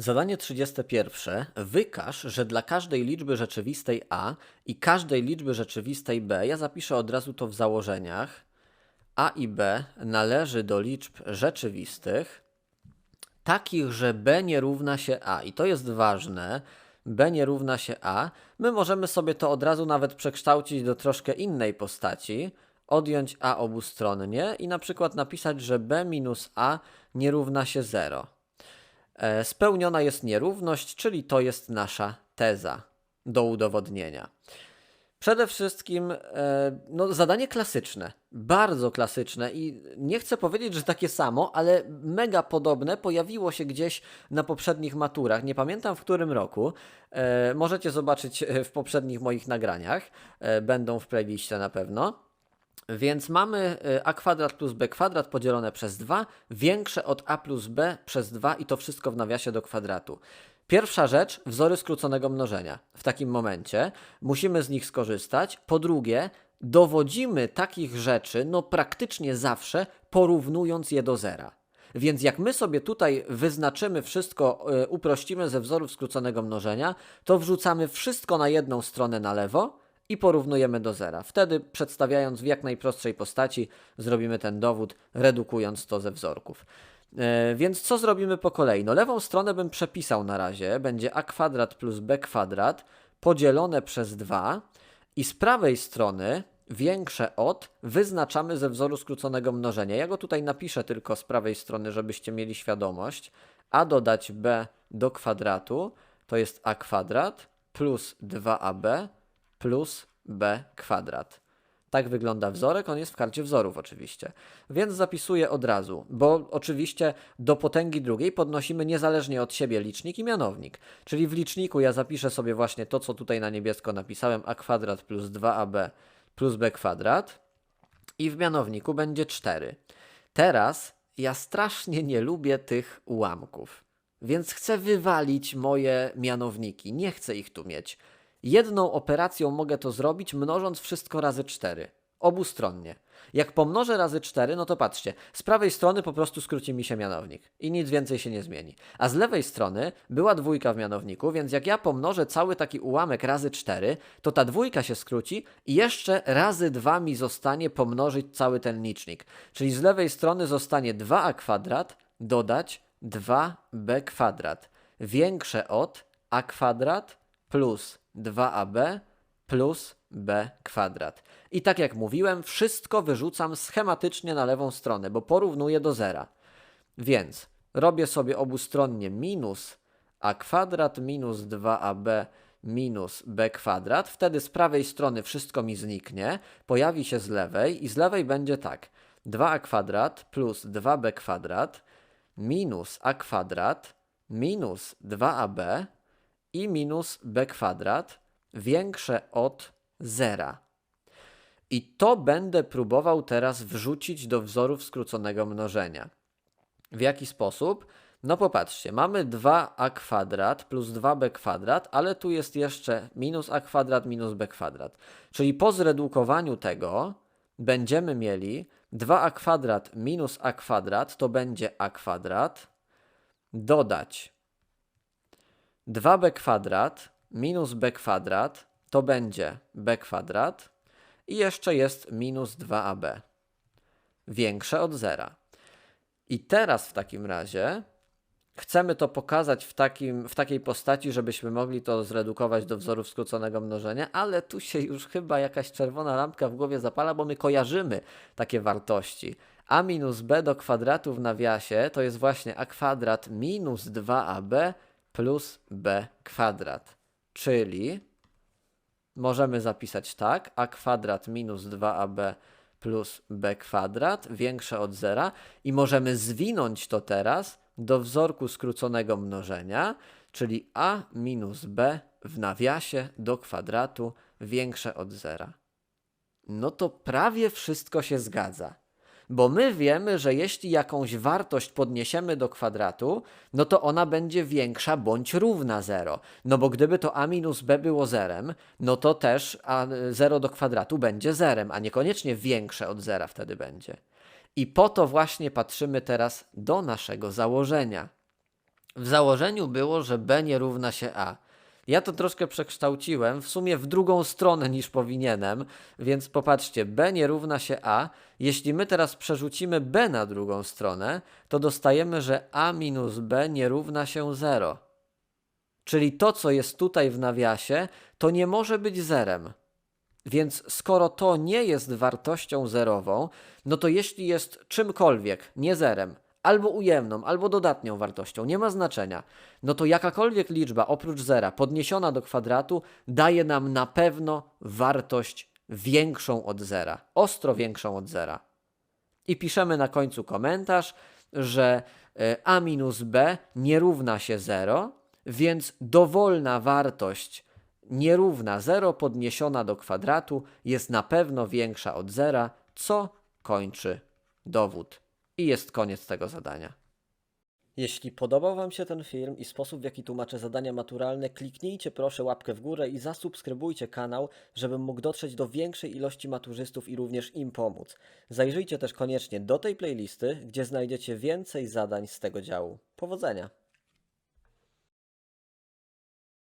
Zadanie 31. Wykaż, że dla każdej liczby rzeczywistej a i każdej liczby rzeczywistej b, ja zapiszę od razu to w założeniach, a i b należy do liczb rzeczywistych, takich, że b nie równa się a. I to jest ważne. b nie równa się a. My możemy sobie to od razu nawet przekształcić do troszkę innej postaci, odjąć a obustronnie i na przykład napisać, że b minus a nie równa się 0. E, Spełniona jest nierówność, czyli to jest nasza teza do udowodnienia. Przede wszystkim e, no, zadanie klasyczne, bardzo klasyczne i nie chcę powiedzieć, że takie samo, ale mega podobne pojawiło się gdzieś na poprzednich maturach. Nie pamiętam w którym roku. E, możecie zobaczyć w poprzednich moich nagraniach. Będą w playliście na pewno. Więc mamy y, a kwadrat plus b kwadrat podzielone przez 2 większe od a plus b przez 2 i to wszystko w nawiasie do kwadratu. Pierwsza rzecz, wzory skróconego mnożenia. W takim momencie musimy z nich skorzystać. Po drugie, dowodzimy takich rzeczy, no praktycznie zawsze, porównując je do zera. Więc jak my sobie tutaj wyznaczymy wszystko, y, uprościmy ze wzorów skróconego mnożenia, to wrzucamy wszystko na jedną stronę na lewo, i porównujemy do zera. Wtedy, przedstawiając w jak najprostszej postaci, zrobimy ten dowód, redukując to ze wzorków. E, więc co zrobimy po kolei? No lewą stronę bym przepisał na razie. Będzie a kwadrat plus b kwadrat podzielone przez 2 i z prawej strony większe od wyznaczamy ze wzoru skróconego mnożenia. Ja go tutaj napiszę tylko z prawej strony, żebyście mieli świadomość. a dodać b do kwadratu to jest a kwadrat plus 2ab plus b kwadrat. Tak wygląda wzorek, on jest w karcie wzorów oczywiście. Więc zapisuję od razu, bo oczywiście do potęgi drugiej podnosimy niezależnie od siebie licznik i mianownik. Czyli w liczniku ja zapiszę sobie właśnie to, co tutaj na niebiesko napisałem, a kwadrat plus 2ab plus b kwadrat i w mianowniku będzie 4. Teraz ja strasznie nie lubię tych ułamków, więc chcę wywalić moje mianowniki, nie chcę ich tu mieć. Jedną operacją mogę to zrobić, mnożąc wszystko razy 4. Obustronnie. Jak pomnożę razy 4, no to patrzcie, z prawej strony po prostu skróci mi się mianownik i nic więcej się nie zmieni. A z lewej strony była dwójka w mianowniku, więc jak ja pomnożę cały taki ułamek razy 4, to ta dwójka się skróci i jeszcze razy 2 mi zostanie pomnożyć cały ten licznik. Czyli z lewej strony zostanie 2a kwadrat dodać 2b kwadrat większe od a kwadrat plus 2ab plus b kwadrat. I tak jak mówiłem, wszystko wyrzucam schematycznie na lewą stronę, bo porównuję do zera. Więc robię sobie obustronnie minus a kwadrat minus 2ab minus b kwadrat. Wtedy z prawej strony wszystko mi zniknie, pojawi się z lewej i z lewej będzie tak. 2a kwadrat plus 2b kwadrat minus a kwadrat minus 2ab i minus b kwadrat większe od zera. I to będę próbował teraz wrzucić do wzorów skróconego mnożenia. W jaki sposób? No popatrzcie, mamy 2a kwadrat plus 2b kwadrat, ale tu jest jeszcze minus a kwadrat minus b kwadrat. Czyli po zredukowaniu tego będziemy mieli 2a kwadrat minus a kwadrat to będzie a kwadrat dodać 2b kwadrat minus b kwadrat to będzie b kwadrat i jeszcze jest minus 2ab. Większe od zera. I teraz w takim razie chcemy to pokazać w, takim, w takiej postaci, żebyśmy mogli to zredukować do wzorów skróconego mnożenia, ale tu się już chyba jakaś czerwona lampka w głowie zapala, bo my kojarzymy takie wartości. a minus b do kwadratu w nawiasie to jest właśnie a kwadrat minus 2ab plus b kwadrat. Czyli możemy zapisać tak, a kwadrat minus 2ab plus b kwadrat większe od zera i możemy zwinąć to teraz do wzorku skróconego mnożenia, czyli a minus b w nawiasie do kwadratu większe od zera. No to prawie wszystko się zgadza. Bo my wiemy, że jeśli jakąś wartość podniesiemy do kwadratu, no to ona będzie większa bądź równa 0. No bo gdyby to a minus b było zerem, no to też a 0 do kwadratu będzie zerem, a niekoniecznie większe od zera wtedy będzie. I po to właśnie patrzymy teraz do naszego założenia. W założeniu było, że b nie równa się a. Ja to troszkę przekształciłem, w sumie w drugą stronę niż powinienem, więc popatrzcie, b nie równa się a. Jeśli my teraz przerzucimy b na drugą stronę, to dostajemy, że a minus b nie równa się 0. Czyli to, co jest tutaj w nawiasie, to nie może być zerem. Więc skoro to nie jest wartością zerową, no to jeśli jest czymkolwiek, nie zerem, albo ujemną, albo dodatnią wartością, nie ma znaczenia, no to jakakolwiek liczba oprócz zera podniesiona do kwadratu daje nam na pewno wartość większą od zera, ostro większą od zera. I piszemy na końcu komentarz, że e, a minus b nie równa się 0, więc dowolna wartość nierówna 0 podniesiona do kwadratu jest na pewno większa od zera, co kończy dowód. I jest koniec tego zadania. Jeśli podobał Wam się ten film i sposób, w jaki tłumaczę zadania maturalne, kliknijcie proszę łapkę w górę i zasubskrybujcie kanał, żebym mógł dotrzeć do większej ilości maturzystów i również im pomóc. Zajrzyjcie też koniecznie do tej playlisty, gdzie znajdziecie więcej zadań z tego działu. Powodzenia!